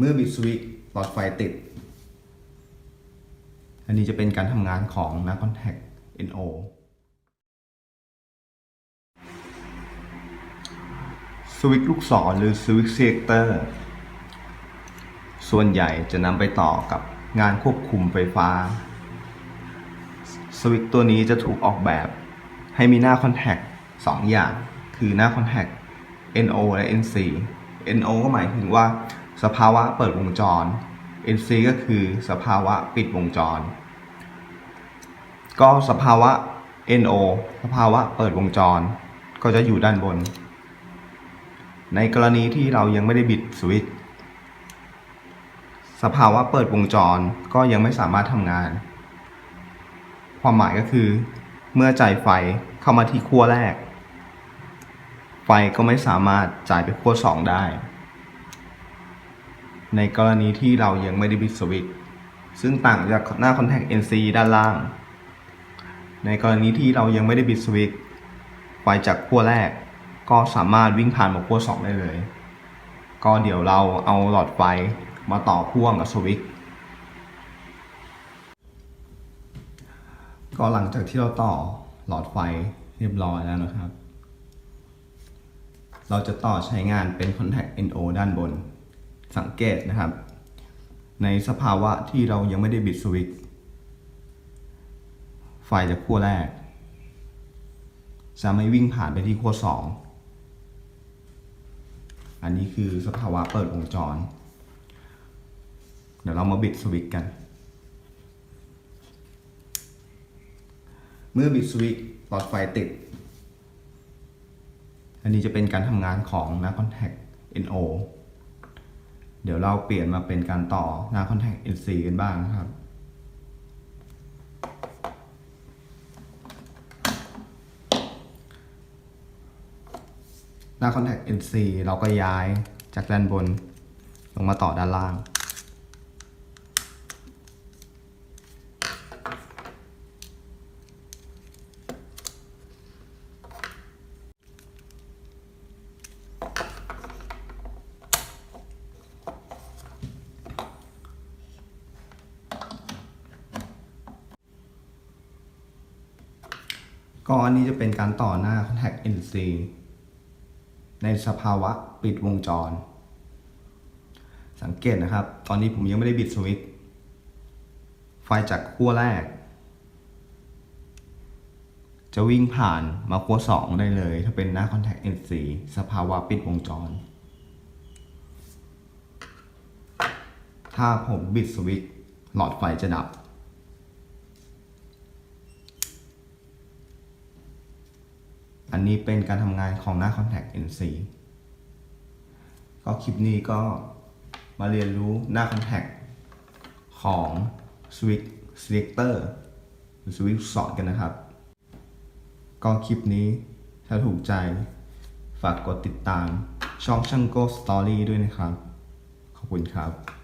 เมื่อบิดสวิตหลอดไฟติด อันนี้จะเป็นการทำงานของนักคอนแทค NO สวิตช์ลูกศรหรือสวิตช์เซกเตอร์ ส่วนใหญ่จะนำไปต่อกับงานควบคุมไฟฟ้า สวิตช์ตัวนี้จะถูกออกแบบให้มีหน้าคอนแทคสองอย่าง คือหน้าคอนแทค NO และ NC NO ก็หมายถึงว่า สภาวะเปิดวงจร NC ก็คือสภาวะปิดวงจร ก็สภาวะ NO สภาวะเปิดวงจร ก็จะอยู่ด้านบน ในกรณีที่เรายังไม่ได้บิดสวิตช์สภาวะเปิดวงจรก็ยังไม่สามารถทำงาน ความหมายก็คือ เมื่อจ่ายไฟเข้ามาที่ขั้วแรก ไฟก็ไม่สามารถจ่ายไปขั้วสองได้ ในกรณีที่เรายังไม่ได้บิดสวิตช์ซึ่งต่างจากหน้าคอนแทค NC ด้านล่าง ในกรณีที่เรายังไม่ได้บิดสวิตช์ไฟจากขั้วแรก ก็สามารถวิ่งผ่านมาขั้วสองได้เลย ก็เดี๋ยวเราเอาหลอดไฟมาต่อพ่วงกับสวิตก็หลังจากที่เราต่อหลอดไฟเรียบร้อยแล้วนะครับ เราจะต่อใช้งานเป็น Contact NO ด้านบน สังเกตนะครับ ในสภาวะที่เรายังไม่ได้บิดสวิตช์ไฟจากขั้วแรก จะไม่วิ่งผ่านไปที่ขั้วสองอันนี้คือสภาวะเปิดวงจร เดี๋ยวเรามาบิดสวิตช์กัน เมื่อบิดสวิตช์หลอดไฟติด อันนี้จะเป็นการทำงานของน้า Contact NO ดี๋ยวเราเปลี่ยนมาเป็นการต่อหน้า Contact NC กันบ้างนะครับ หน้า Contact NC เราก็ย้ายจากด้านบน ลงมาต่อด้านล่าง ก็อันนี้จะเป็นการต่อหน้า Contact NC ในสภาวะปิดวงจร สังเกตนะครับ ตอนนี้ผมยังไม่ได้บิดสวิตช์ไฟจากขั้วแรก จะวิ่งผ่านมาขั้วสองได้เลย ถ้าเป็นหน้า Contact NC สภาวะปิดวงจร ถ้าผมบิดสวิตช์หลอดไฟจะดับ อันนี้เป็นการทำงานของหน้า Contact NC ก็คลิปนี้ก็มาเรียนรู้หน้า Contact ของ Switch Selector หรือ Switch สอนกันนะครับ ก็คลิปนี้ถ้าถูกใจ ฝากกดติดตามช่องช่างโก้สตอรี่ด้วยนะครับ ขอบคุณครับ